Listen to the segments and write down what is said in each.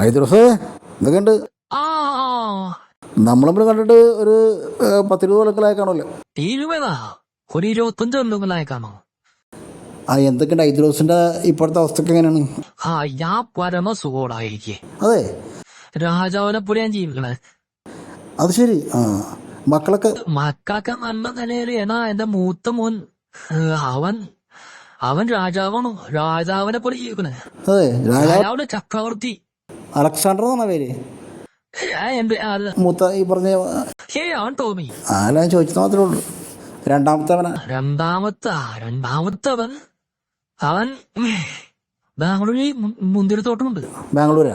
ഐദ്രോസ് എന്തൊക്കെയുണ്ട് ആ നമ്മളിവിടെ കണ്ടിട്ട് ഒരു പത്തിരുപത് കൊല്ലങ്ങളായി കാണുമല്ലോ ഇരുപതാ? ഒരു ഇരുപത്തഞ്ച് കൊല്ലങ്ങളായിക്കാണോ ആ എന്തൊക്കെയുണ്ട്? ഐദ്രോസിന്റെ ഇപ്പോഴത്തെ അവസ്ഥക്ക് എങ്ങനെയാണ്? ആ ഞാൻ പരമ സുഖോടായിരിക്കേ. അതെ. രാജാവിനെ പോലെ ഞാൻ ജീവിക്കണേ. അത് ശരി. ആ മക്കളൊക്കെ? മക്കാക്ക നല്ല നിലയിൽ എന്നാ എന്റെ മൂത്ത മോൻ അവൻ അവൻ രാജാവാണോ. രാജാവിനെ പോലെ ജീവിക്കണേ. അതെ രാജാവ് രാജാവിന്റെ ചക്രവർത്തി. അലക്സാണ്ടർ എന്നാണ് പേര്? മൂത്ത ഈ പറഞ്ഞ ടോമി. ആന ചോദിച്ചത് മാത്രമേ ഉള്ളൂ. രണ്ടാമത്തവനാ. രണ്ടാമത്തെ രണ്ടാമത്തവൻ അവൻ ബാംഗ്ലൂരിൽ മുന്തിരിത്തോട്ടമുണ്ട്. ബാംഗ്ലൂരാ?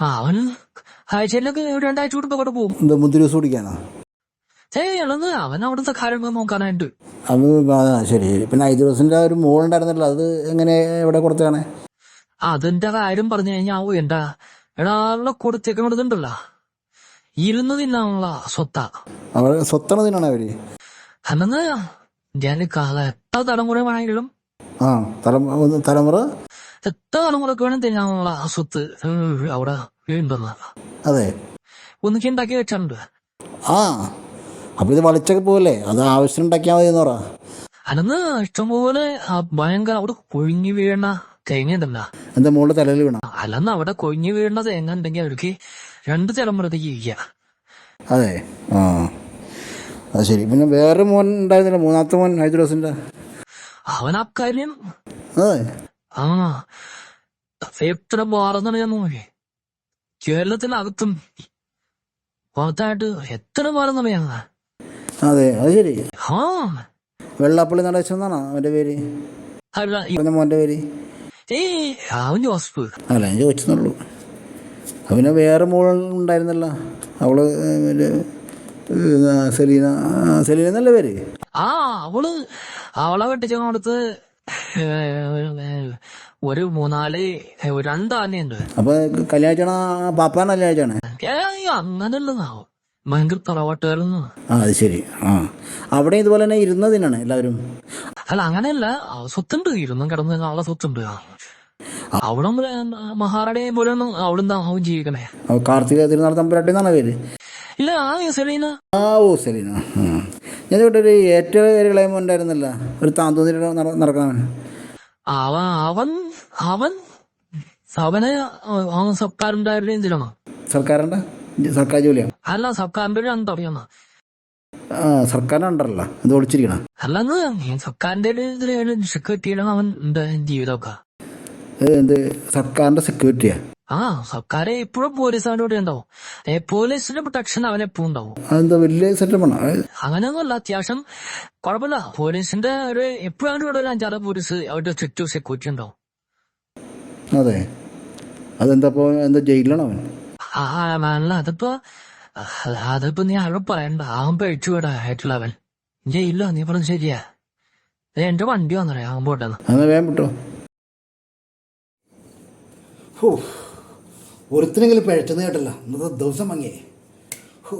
ആ അവൻ ആഴ്ചയിലൊക്കെ രണ്ടാഴ്ച കൂടുമ്പോ കൂടെ പോകും. എന്താ മുന്തിരി ജ്യൂസ് കുടിക്കാനാ? ഏയ് അവൻ അവിടുത്തെ കാര്യങ്ങൾ നോക്കാനായിട്ട്. അത് ശരി ശരി. പിന്നെ ഐദിവസിന്റെ ഒരു മോൾ ഉണ്ടായിരുന്നല്ലോ അത് എങ്ങനെ എവിടെ കൊടുത്തതാണ്? അതിന്റെ കാര്യം പറഞ്ഞു കഴിഞ്ഞാ ഓ എന്താ? എടാ കൊടുത്തേക്കും കൊടുത്തേക്കണതുണ്ടല്ലോ ഇരുന്ന് തിന്നാനുള്ള സ്വത്താ. അവർ സ്വത്തണ തിന്നാണ് അവർ? ഞാൻ കാല എത്ര തലമുറ വേണമെങ്കിലും. ആ തലമ തലമുറ? എത്ര തലമുറയ്ക്ക് വേണം തിന്നാനുള്ള സ്വത്ത്? ഉം, അവിടെ ഉണ്ടെന്ന് അതെ. ഒന്നിക്ക് ഉണ്ടാക്കി വെച്ചിട്ടുണ്ട് ആ അപ്പൊ ഇത് വളിച്ചൊക്കെ പോകല്ലേ അത് ആവശ്യം ഉണ്ടാക്കിയാൽ മതി എന്ന് പറ. അല്ലെന്ന് ഇഷ്ടംപോലെ ആ ഭയങ്കര അവിടെ കൊഴുങ്ങി വീണ തേങ്ങ ഉണ്ടല്ല എന്താ മോളുടെ തലയിൽ വീണ? അല്ലെന്ന് അവിടെ കൊഞ്ഞു വീണ തേങ്ങ ഉണ്ടെങ്കിൽ അവർക്ക് രണ്ട് തലമുറത്തേക്ക് അതെ. ആ. അത് ശരി. പിന്നെ വേറെ മോൻ ഉണ്ടായിരുന്നില്ല? മൂന്നാമത്തെ മോൻ ഹൈദ്രോസിന്റെ? അവൻ അക്കാര്യം അതെ. ആ. എത്ര മാറുന്നാണ് ഞാൻ നോക്കി കേരളത്തിനകത്തും പുറത്തായിട്ട് എത്ര മാറുന്ന അതെ. അത് ശരി. ആ. വെള്ളാപ്പള്ളി നടേശൻ എന്നാണോ അവന്റെ പേര്? മോന്റെ പേര്? ഏയ് അവൻ ജോസഫ് അല്ല ഞാൻ ചോദിച്ചെന്നുള്ളൂ. അവന് വേറെ മോൾ ഉണ്ടായിരുന്നല്ല. അവൾ സെലീന സെലീന എന്നല്ലേ പേര്? ആ അവൾ അവളെ വെട്ടിച്ച കൊടുത്ത് ഒരു മൂന്നാൽ ഒരു അപ്പൊ കല്യാണ പാപ്പാൻ കല്യാണ അങ്ങനെയുള്ളതാവും ഭയങ്കര തറവാട്ടുകാരെന്ന് ആ അത് ശരി. ആ. അവിടെ ഇതുപോലെ തന്നെ ഇരുന്നതിനാണ് എല്ലാവരും. അല്ല അങ്ങനെയല്ല. സ്വത്തുണ്ട്. ഇരുന്നും കിടന്നു ആളെ സ്വത്തുണ്ട്. അവിടെ മഹാറാണിയെ പോലെ ഒന്നും അവിടെ എന്താ ജീവിക്കണേ? കാർത്തിക തിരുനാൾ തമ്പുരാട്ടി എന്നാണ് പേര്? ഇല്ല ആ സെലീന. ആ ഓ സെലീന. ഞാൻ ഒരു ഏറ്റവും ഇളയമോ ഉണ്ടായിരുന്നല്ല. ഒരു താന്തോന്നി നടക്കണവൻ അവൻ അവൻ അവൻ അവനെ സർക്കാരിന്റെ എന്തിനാണ് സർക്കാർ ജോലിയാണ് അല്ല സർക്കാരിന്റെ ഒരു എന്തറിയാന്ന് ആ സർക്കാരിനുണ്ടല്ലോ. ഇത് ഒളിച്ചിരിക്കണം. അല്ലെന്ന് സർക്കാരിന്റെ ഒരു സെക്യൂരിറ്റിയുടെ അവൻ എന്താ ജീവിതമൊക്കെ? എന്ത് സർക്കാരിന്റെ സെക്യൂരിറ്റിയാ ആ? സർക്കാർ എപ്പോഴും പോലീസുകാരുടെ കൂടെ ഉണ്ടാവും. പോലീസിന്റെ പ്രൊട്ടക്ഷൻ അവൻ എപ്പോഴും ഉണ്ടാവും. അതെന്താ വലിയ സെറ്റപ്പാണ് അങ്ങനെയൊന്നുമല്ല അത്യാവശ്യം കുഴപ്പമില്ല. പോലീസിന്റെ ഒരു എപ്പോഴും ഇവിടെ ഒരു അഞ്ചാറ് പോലീസ് അവരുടെ ചുറ്റും സെക്യൂരിറ്റി ഉണ്ടാവും. അതെ. അതെന്താ എന്താ ജയിലിലാണോ അവൻ? ആ അല്ല അതിപ്പോ നീ അവിടെ പറയണ്ട അവൻ പേടിച്ചു വിടാ ഇല്ല ജയിലില്ല നീ പറഞ്ഞു ശരിയാ. എന്റെ വണ്ടി വന്നറേ വേഗം വിട്ടോ. ഒരുത്തിനെങ്കിലും പഴച്ചെന്ന് കേട്ടല്ല. ഇന്നത്തെ ദിവസം മങ്ങിയേ. ഹോ.